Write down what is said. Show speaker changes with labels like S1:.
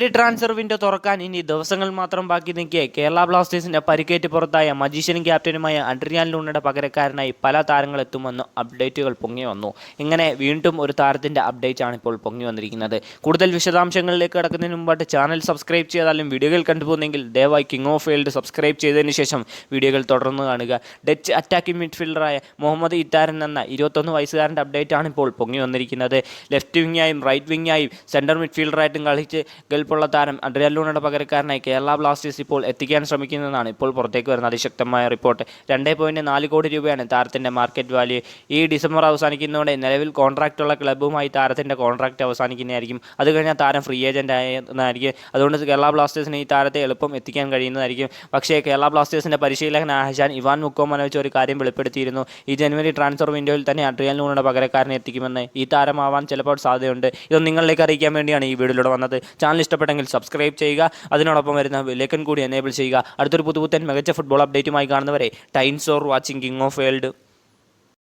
S1: ജനുവരി transfer window തുറക്കാൻ ഇനി ദിവസങ്ങൾ മാത്രം ബാക്കി നിൽക്കെ കേരള ബ്ലാസ്റ്റേഴ്സിന്റെ പരിക്കേറ്റ് പുറത്തായ മജീഷ്യനും ക്യാപ്റ്റനുമായ അഡ്രിയാൻ ലൂണയുടെ പകരക്കാരനായി പല താരങ്ങൾ എത്തുമെന്ന് അപ്ഡേറ്റുകൾ പൊങ്ങി വന്നു. ഇങ്ങനെ വീണ്ടും ഒരു താരത്തിന്റെ അപ്ഡേറ്റ് ആണ് ഇപ്പോൾ പൊങ്ങി വന്നിരിക്കുന്നത്. കൂടുതൽ വിശദാംശങ്ങളിലേക്ക് കടക്കുന്നതിന് മുമ്പായിട്ട് ചാനൽ സബ്സ്ക്രൈബ് ചെയ്താലും വീഡിയോകൾ കണ്ടുപോകുന്നെങ്കിൽ ദയവായി കിങ് ഓഫ് ഫീൽഡ് സബ്സ്ക്രൈബ് ചെയ്തതിന് ശേഷം വീഡിയോകൾ തുടർന്ന് കാണുക. ഡച്ച് അറ്റാക്കിംഗ് മിഡ്ഫീൽഡറായ മുഹമ്മദ് ഇത്താരൻ എന്ന ഇരുപത്തൊന്ന് വയസ്സുകാരന്റെ അപ്ഡേറ്റ് ആണ് ഇപ്പോൾ പൊങ്ങി വന്നിരിക്കുന്നത്. ലെഫ്റ്റ് വിങ്ങായും റൈറ്റ് വിങ്ങായും സെന്റർ മിഡ്ഫീൽഡറായിട്ടും കളിച്ച് ഗൾപ്പുള്ള താരം അഡ്രിയാൻ ലൂണയുടെ പകരക്കാരനായി കേരള ബ്ലാസ്റ്റേഴ്സ് ഇപ്പോൾ എത്തിക്കാൻ ശ്രമിക്കുന്നതാണ് ഇപ്പോൾ പുറത്തേക്ക് വരുന്ന അതിശക്തമായ റിപ്പോർട്ട്. രണ്ടേ പോയിന്റ് നാല് കോടി രൂപയാണ് താരത്തിന്റെ മാർക്കറ്റ് വാല്യൂ ഈ ഡിസംബർ അവസാനിക്കുന്നതോടെ നിലവിൽ കോൺട്രാക്റ്റ് ഉള്ള ക്ലബ്ബുമായി താരത്തിന്റെ കോൺട്രാക്റ്റ് അവസാനിക്കുന്നതായിരിക്കും. അത് കഴിഞ്ഞാൽ താരം ഫ്രീ ഏജന്റ് ആയിരുന്നതായിരിക്കും അതുകൊണ്ട് കേരള ബ്ലാസ്റ്റേഴ്സിന് ഈ താരത്തെ എളുപ്പം എത്തിക്കാൻ കഴിയുന്നതായിരിക്കും. പക്ഷേ കേരള ബ്ലാസ്റ്റേഴ്സിന്റെ പരിശീലകൻ ആഹ്ഷാൻ ഇവാൻ മുക്കോമന വെച്ച് ഒരു കാര്യം വെളിപ്പെടുത്തിയിരുന്നു. ഈ ജനുവരി ട്രാൻസ്ഫർ വിൻഡോയിൽ തന്നെ അഡ്രിയൽ ലൂണയുടെ പകരക്കാരനെ എത്തിക്കുമെന്ന് ഈ താരമാവാൻ ചിലപ്പോൾ സാധ്യതയുണ്ട്. ഇത് നിങ്ങളിലേക്ക് അറിയിക്കാൻ വേണ്ടിയാണ് ഈ വീഡിയോയിലൂടെ വന്നത്. ചാനൽ ഇഷ്ടപ്പെട്ടെങ്കിൽ സബ്സ്ക്രൈബ് ചെയ്യുക. അതിനോടൊപ്പം വരുന്ന ബെലേക്കൻ കൂടി എനേബിൾ ചെയ്യുക. അടുത്തൊരു പുതുപുത്തൻ മികച്ച ഫുട്ബോൾ അപ്ഡേറ്റുമായി കാണുന്നവരെ times or watching king of world